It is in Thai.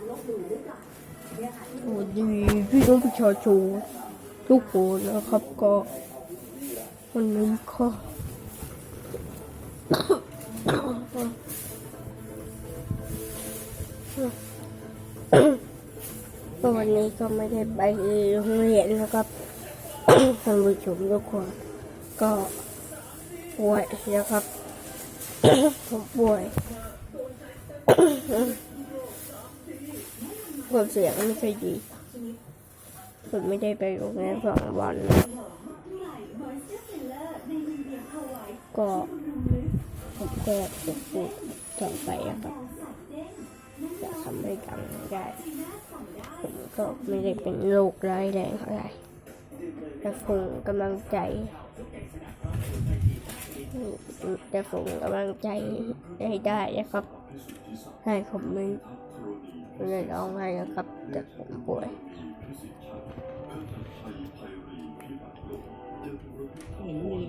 สวัสดีพี่น้องประชาชนทุกคนนะครับก็วันนี้ก็วันนี้ก็ไม่ได้ไปโรงเรียนนะครับท่านผู้ชมทุกคนก็ป่วยนะครับผมป่วย ผมเสียงไม่ค่อยดีผมไม่ได้ไปโรงเรียนสองวันแล้วก็ผมก็จะพูดต่อไปอะครับจะทำให้ดังได้ผมก็ไม่ได้เป็นโรคร้ายแรงอะไรแต่คงกำลังใจจะส่งกำลังใจให้ได้นะครับ ให้ผมไม่ไม่ได้ร้องไห้นะครับ แต่ผมป่วยเห็นมี